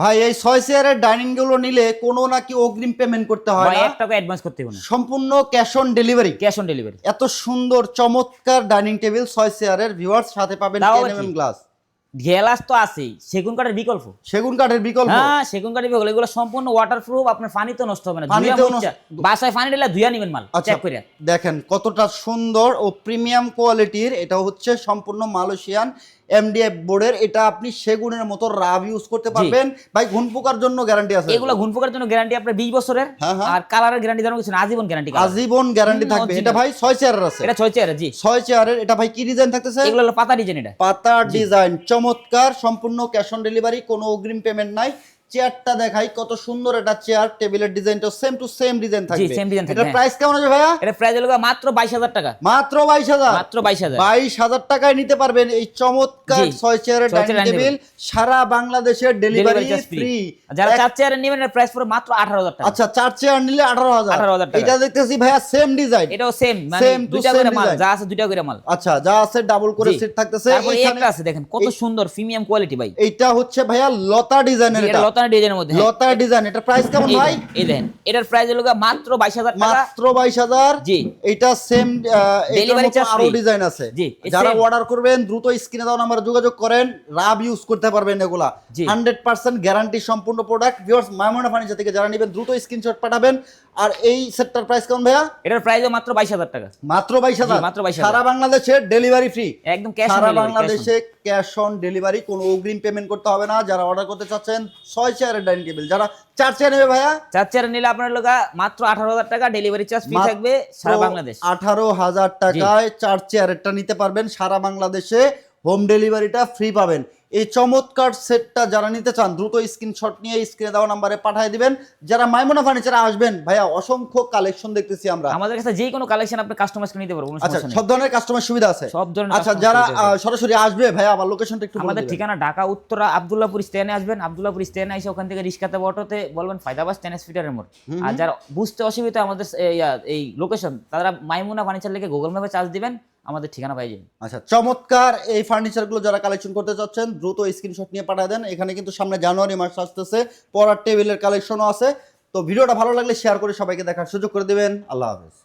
ভাই এই ছয় চেয়ারের ডাইনিংগুলো নিলে কোনো নাকি অগ্রিম পেমেন্ট করতে হয় না। এক টাকা অ্যাডভান্স করতে হবে সম্পূর্ণ cash on delivery cash on delivery এত সুন্দর চমৎকার ডাইনিং টেবিল ছয় চেয়ারের ভিউয়ার্স সাথে পাবেন তাও টেন আবার কি? এমএম গ্লাস গ্লাস তো আছেই। সেগুন কাঠের বিকল্প। সেগুন কাঠের বিকল্প। হ্যাঁ সেগুন কাঠের বিকল্প। এগুলো সম্পূর্ণ ওয়াটার প্রুফ আপনার পানি তো নষ্ট হবে না। বাসায় পানি ঢেলে ধুয়া নিবেন মাল আচ্ছা চেক করে দেখেন কতটা সুন্দর ও প্রিমিয়াম কোয়ালিটির এটা হচ্ছে সম্পূর্ণ মালয়েশিয়ান এমডিএফ বোর্ডের এটা আপনি সেগুনের মতো রাব ইউজ করতে পারবেন। ভাই ঘুন পোকার জন্য গ্যারান্টি আছে। এগুলো ঘুন পোকার জন্য গ্যারান্টি আপনার বিশ বছরের। হ্যাঁ, হ্যাঁ। আর কালারের গ্যারান্টি জানো কিছু না, আজীবন গ্যারান্টি আজীবন গ্যারান্টি থাকবে। এটা ভাই ছয় চেয়ারের আছে। এটা ছয় চেয়ারের জি। ছয় চেয়ারের এটা ভাই কি ডিজাইন থাকতেছে? এগুলো হলো পাতা ডিজাইন এটা পাতা ডিজাইন চমৎকার সম্পূর্ণ ক্যাশ অন ডেলিভারি কোনো অগ্রিম পেমেন্ট নাই। চেয়ারটা দেখাই কত সুন্দর এটা চেয়ার টেবিলের ডিজাইনটা সেম টু সেম ডিজাইন থাকবে। same design থাকবে, এটার হ্যাঁ। প্রাইস কেমন আছে ভাইয়া? এটা প্রাইস হলো মাত্র বাইশ হাজার টাকা। মাত্র বাইশ হাজার? মাত্র বাইশ হাজার। বাইশ হাজার টাকায় নিতে পারবেন এই চমৎকার জি, ছয় চেয়ারের ডাইনিং টেবিল সারা বাংলাদেশের ডেলিভারি ফ্রি যারা চার চেয়ারের নেবেন এর প্রাইস পুরো মাত্র আঠারো হাজার টাকা। আচ্ছা চার চেয়ার নিলে আঠারো হাজার। 18,000 টাকা। এটা দেখতেছি ভাইয়া সেম ডিজাইন এটাও সেম মানে দুইটা করে মাল যা আছে দুইটা করে মাল। আচ্ছা যা আছে ডাবল করে জি। সেট থাকতেছে। তারপরে এখানে একটা আছে দেখেন কত সুন্দর প্রিমিয়াম কোয়ালিটি ভাই। এটা হচ্ছে ভাইয়া লতা ডিজাইনের এটা এটা। লতানা ডিজাইনের মধ্যে হ্যাঁ। লতা ডিজাইন এটা প্রাইস কেমন ভাই? এই দেখেন এটার প্রাইস হলো মাত্র বাইশ হাজার টাকা। মাত্র বাইশ হাজার। জি। এটা সেম Delivery charge আরও ডিজাইন আছে। জি, যারা অর্ডার করবেন দ্রুত স্ক্রিনে দেওয়া নাম্বারে যোগাযোগ করেন রাব ইউজ করতে পারবেন এগুলা। জি। হান্ড্রেড পার্সেন্ট গ্যারান্টি সম্পূর্ণ প্রোডাক্ট ভিউয়ার্স মাইমোনা ফার্নিচার থেকে যারা নেবেন দ্রুত স্ক্রিনশট পাঠাবেন। আর এই সেটটার প্রাইস কেমন ভাইয়া? এটার প্রাইস মাত্র বাইশ হাজার টাকা। মাত্র বাইশ হাজার। জি, মাত্র 22,000 সারা বাংলাদেশে ডেলিভারি ফ্রি একদম ক্যাশ সারা বাংলাদেশে ক্যাশ অন ডেলিভারি কোনো অগ্রিম পেমেন্ট করতে হবে না। যারা অর্ডার করতে চাচ্ছেন ছয় চেয়ারের ডাইনিং টেবিল। যারা চার চেয়ার নেবে ভাইয়া? চার চেয়ার নিলে আপনার লোক মাত্র আঠারো হাজার টাকা ডেলিভারি চার্জ ফ্রি থাকবে সারা বাংলাদেশ। আঠারো হাজার টাকায় চার চেয়ারেরটা নিতে পারবেন সারা বাংলাদেশে হোম ডেলিভারিটা ফ্রি পাবেন। এই চমৎকার সেটটা যারা নিতে চান দ্রুত স্ক্রিনশট নিয়ে স্ক্রিনে দেওয়া নাম্বারে পাঠিয়ে দিবেন। যারা মাইমোনা ফার্নিচারে আসবেন ভাইয়া অসংখ্য কালেকশন দেখতেছি আমরা। আমাদের কাছে যে কোনো কালেকশন আপনি কাস্টমাইজ করে নিতে পারবেন আচ্ছা সব ধরনের কাস্টমার সুবিধা আছে? সব ধরনের আচ্ছা যারা সরাসরি আসবে ভাইয়া আমার লোকেশনটা একটু আমাদের ঠিকানা ঢাকা উত্তরা আবদুল্লাপুর স্ট্যান্ডে আসবেন। আবদুল্লাপুর স্ট্যান্ডে এসে ওখান থেকে বা অটোতে বলবেন ফায়দাবাস টেনিস ফিটারের মোড় আর যারা বুঝতে অসুবিধা আমাদের এই, এই লোকেশন তারা মাইমুনা ফার্নিচার লিখে গুগল ম্যাপে চার্জ দিবেন। আমাদের ঠিকানা পাই যাবেন। আচ্ছা চমৎকার এই ফার্নিচারগুলো যারা কালেকশন করতে চাচ্ছেন, দ্রুত স্ক্রিনশট নিয়ে পাঠিয়ে দেন। এখানে কিন্তু সামনে জানুয়ারি মাস আসতেছে, পড়ার টেবিলের কালেকশনও আছে। তো ভিডিওটা ভালো লাগলে শেয়ার করে সবাইকে দেখার সুযোগ করে দেবেন। আল্লাহ হাফেজ।